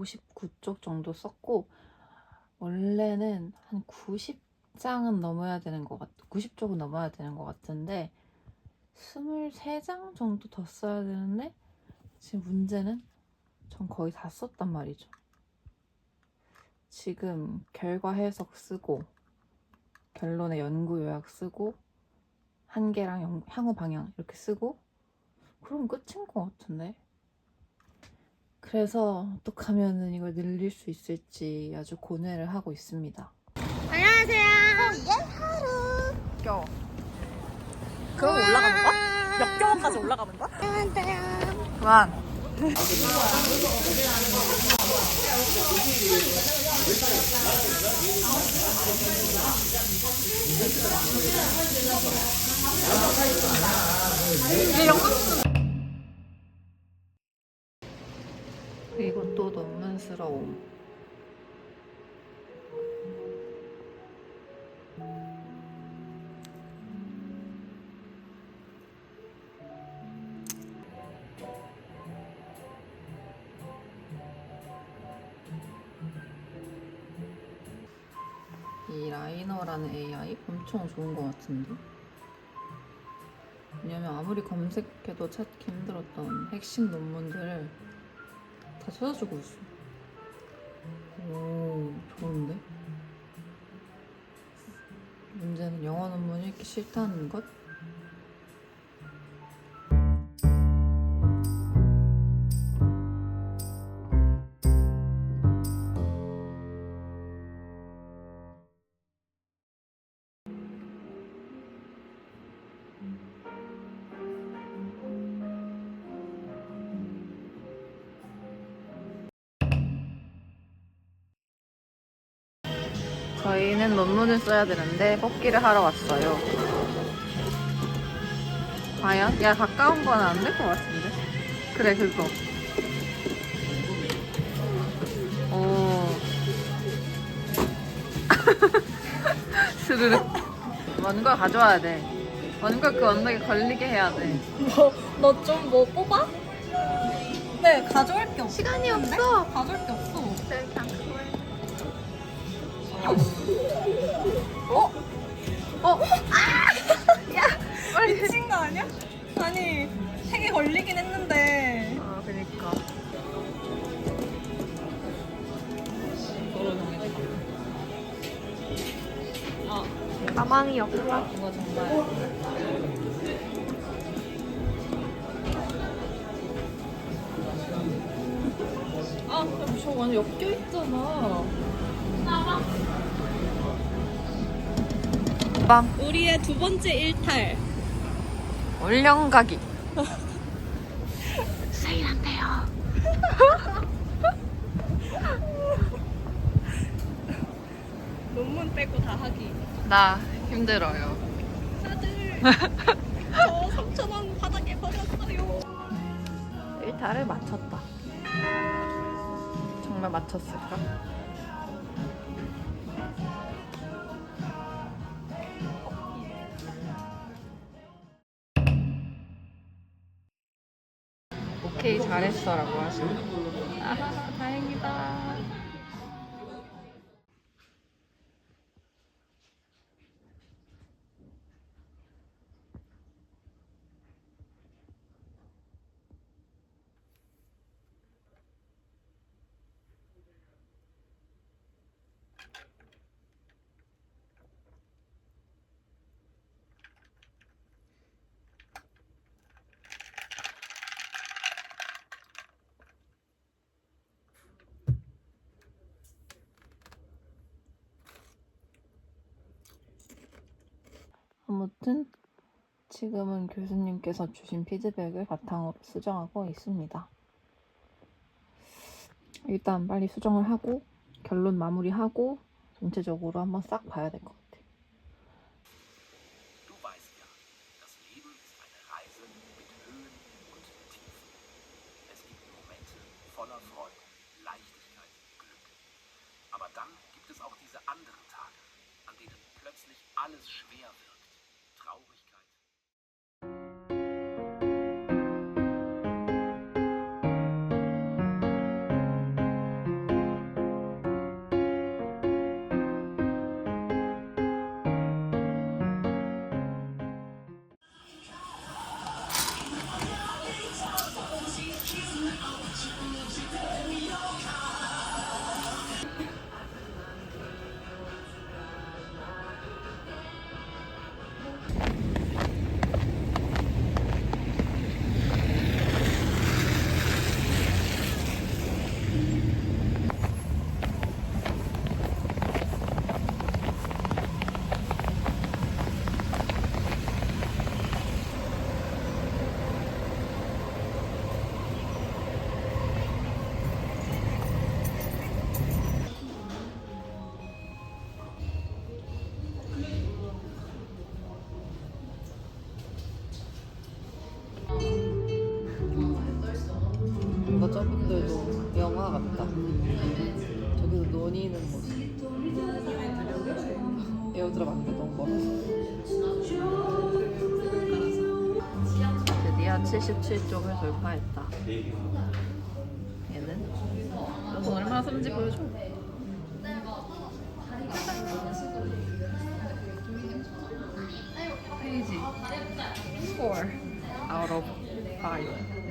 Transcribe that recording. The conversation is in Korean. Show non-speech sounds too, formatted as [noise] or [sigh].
59쪽 정도 썼고 원래는 한 90장은 넘어야 되는 것 같, 90쪽은 넘어야 되는 것 같은데 23장 정도 더 써야 되는데 지금 문제는 전 거의 다 썼단 말이죠. 지금 결과 해석 쓰고 결론의 연구 요약 쓰고 한계랑 영- 향후 방향 이렇게 쓰고 그럼 끝인 것 같은데. 그래서 어떡하면은 이걸 늘릴 수 있을지 아주 고뇌를 하고 있습니다. 안녕하세요. 껴. 그러고 올라가는 거야? 역경까지 올라가는 거야? 안녕하세요. 그만. 그리고 논문스러움. 이 라이너라는 AI 엄청 좋은 것 같은데? 왜냐면 아무리 검색해도 찾기 힘들었던 핵심 논문들을 다 찾아주고 있어. 오, 좋은데? 문제는 영어 논문 읽기 싫다는 것? 저희는 논문을 써야 되는데 뽑기를 하러 왔어요. 과연? 야 가까운 건 안 될 것 같은데. 그래 그거. 오. [laughs] 스르륵. 원고 가져와야 돼. 원고 그 언덕에 걸리게 해야 돼. 너 좀 뭐 뽑아? 네, 가져올 게 없어. 시간이 없어. 가져올 게 없어. 어? 어? [laughs] 빨리. 미친 거 아니야? 아니, 책에 걸리긴 했는데. 아 그니까. 가망이 없어. 이거 정말. 아, 저 완전 엮여 있잖아. 빵 우리의 두 번째 일탈. 올영가기. [laughs] [laughs] 논문 빼고 다 하기. 나 힘들어요. 다들 [laughs] 저 3천 원 바닥에 버렸어요. 일탈을 마쳤다. 정말 마쳤을까? 오케이 잘했어라고 하시네. 아 다행이다. 아무튼 지금은 교수님께서 주신 피드백을 바탕으로 수정하고 있습니다. 일단 빨리 수정을 하고 결론 마무리하고 전체적으로 한번 싹 봐야 될 것 같아. Du weißt ja, 에어드랍 안돼 너무 멀어서. 드디어 77쪽을 돌파했다. 얘는? 너도 얼마나 섬지 보여줘. 페이지. 4 out of 5